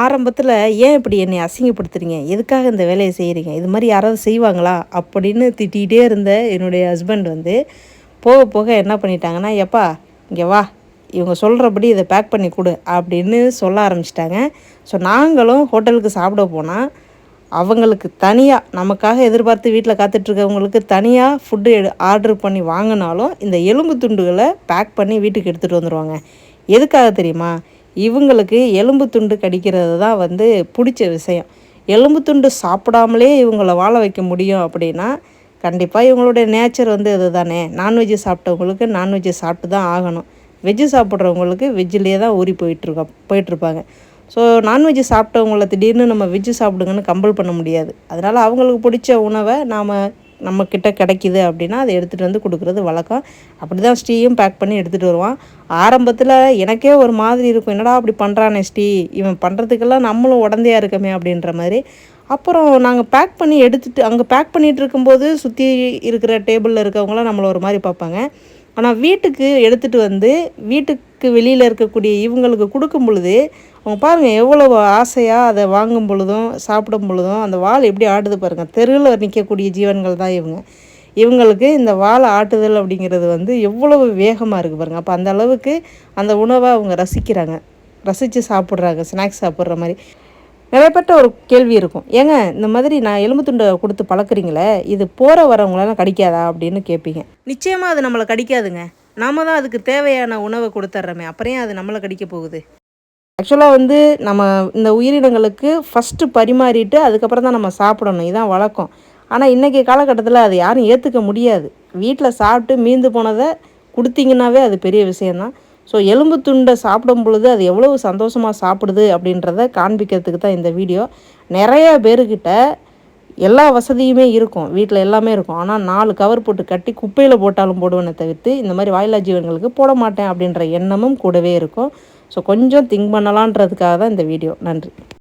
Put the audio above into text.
ஆரம்பத்தில் ஏன் இப்படி என்னை அசிங்கப்படுத்துறீங்க? எதுக்காக இந்த வேலையை செய்கிறீங்க இது மாதிரி யாராவது செய்வாங்களா? அப்படின்னு திட்டிகிட்டே இருந்த என்னுடைய ஹஸ்பண்ட் வந்து போக போக என்ன பண்ணிட்டாங்கன்னா எப்பா இங்கே வா. இவங்க சொல்கிறபடி இதை பேக் பண்ணி கொடு அப்படின்னு சொல்ல ஆரம்பிச்சிட்டாங்க. ஸோ நாங்களும் ஹோட்டலுக்கு சாப்பிட போனால் அவங்களுக்கு தனியாக நமக்காக எதிர்பார்த்து வீட்டில் காத்துட்ருக்கவங்களுக்கு தனியாக ஃபுட்டு எடு ஆர்டர் பண்ணி வாங்கினாலும் இந்த எலும்பு துண்டுகளை பேக் பண்ணி வீட்டுக்கு எடுத்துகிட்டு வந்துடுவாங்க எதுக்காக தெரியுமா? இவங்களுக்கு எலும்பு துண்டு கடிக்கிறது தான் வந்து பிடிச்ச விஷயம். எலும்பு துண்டு சாப்பிடாமலே இவங்கள வாழ வைக்க முடியும் அப்படின்னா கண்டிப்பாக இவங்களுடைய நேச்சர் வந்து இது தானே நான்வெஜ்ஜு சாப்பிட்டவங்களுக்கு நான்வெஜ்ஜு சாப்பிட்டு தான் ஆகணும். வெஜ்ஜு சாப்பிட்றவங்களுக்கு வெஜ்ஜிலே தான் ஊறி போயிட்டுருக்கோம் போயிட்டுருப்பாங்க. ஸோ நான்வெஜ்ஜு சாப்பிட்டவங்கள திடீர்னு நம்ம வெஜ்ஜு சாப்பிடுங்கன்னு கம்பல் பண்ண முடியாது. அதனால் அவங்களுக்கு பிடிச்ச உணவை நாம் நம்மக்கிட்ட கிடைக்கிது அப்படின்னா அதை எடுத்துகிட்டு வந்து கொடுக்குறது வழக்கம். அப்படி தான் ஸ்டீயும் பேக் பண்ணி எடுத்துகிட்டு வருவான். ஆரம்பத்தில் எனக்கே ஒரு மாதிரி இருக்கும். என்னடா அப்படி பண்ணுறானே ஸ்டீ இவன் பண்ணுறதுக்கெல்லாம் நம்மளும் உடந்தையாக இருக்கமே அப்படின்ற மாதிரி. அப்புறம் நாங்கள் பேக் பண்ணி எடுத்துகிட்டு அங்கே பேக் பண்ணிகிட்டு இருக்கும்போது சுற்றி இருக்கிற டேபிளில் இருக்கவங்களாம் நம்மளை ஒரு மாதிரி பார்ப்பாங்க. ஆனால் வீட்டுக்கு எடுத்துகிட்டு வந்து வீட்டுக்கு வெளியில் இருக்கக்கூடிய இவங்களுக்கு கொடுக்கும் பொழுது அவங்க பாருங்கள் எவ்வளோ ஆசையாக அதை வாங்கும் பொழுதும் சாப்பிடும் பொழுதும் அந்த வால் எப்படி ஆடுது பாருங்கள் தெருவில் நிற்கக்கூடிய ஜீவன்கள் தான் இவங்க. இவங்களுக்கு இந்த வாழை ஆட்டுதல் அப்படிங்கிறது வந்து எவ்வளவு வேகமாக இருக்குது பாருங்கள் அப்போ அந்த அளவுக்கு அந்த உணவை அவங்க ரசிக்கிறாங்க. ரசித்து சாப்பிட்றாங்க ஸ்நாக்ஸ் சாப்பிட்ற மாதிரி. நிறைய ஒரு கேள்வி இருக்கும். ஏங்க இந்த மாதிரி நான் எலும்பு துண்டை கொடுத்து பழக்கிறீங்களே இது போகிற வரவங்களெல்லாம் கடிக்காதா அப்படின்னு கேட்பீங்க நிச்சயமாக அது நம்மளை கடிக்காதுங்க. நாம தான் அதுக்கு தேவையான உணவை கொடுத்துட்றோமே அப்புறம் அது நம்மளை கடிக்க போகுது? ஆக்சுவலாக வந்து நம்ம இந்த உயிரினங்களுக்கு ஃபஸ்ட்டு பரிமாறிட்டு அதுக்கப்புறம் தான் நம்ம சாப்பிடணும். இதுதான் வழக்கம். ஆனால் இன்றைக்கி காலகட்டத்தில் அதை யாரும் ஏற்றுக்க முடியாது. வீட்டில் சாப்பிட்டு மீந்து போனதை கொடுத்தீங்கன்னாவே அது பெரிய விஷயந்தான் ஸோ எலும்பு துண்டை சாப்பிடும் பொழுது அது எவ்வளவு சந்தோஷமாக சாப்பிடுது அப்படின்றத காண்பிக்கிறதுக்கு தான் இந்த வீடியோ. நிறைய பேர்கிட்ட எல்லா வசதியுமே இருக்கும். வீட்டில் எல்லாமே இருக்கும். ஆனால் நாலு கவர் போட்டு கட்டி குப்பையில் போட்டாலும் போடுவேனே தவிர்த்து இந்த மாதிரி வாயிலா ஜீவன்களுக்கு போட மாட்டேன் அப்படின்ற எண்ணமும் கூடவே இருக்கும். ஸோ கொஞ்சம் திங்க் பண்ணலான்றதுக்காக தான் இந்த வீடியோ. நன்றி.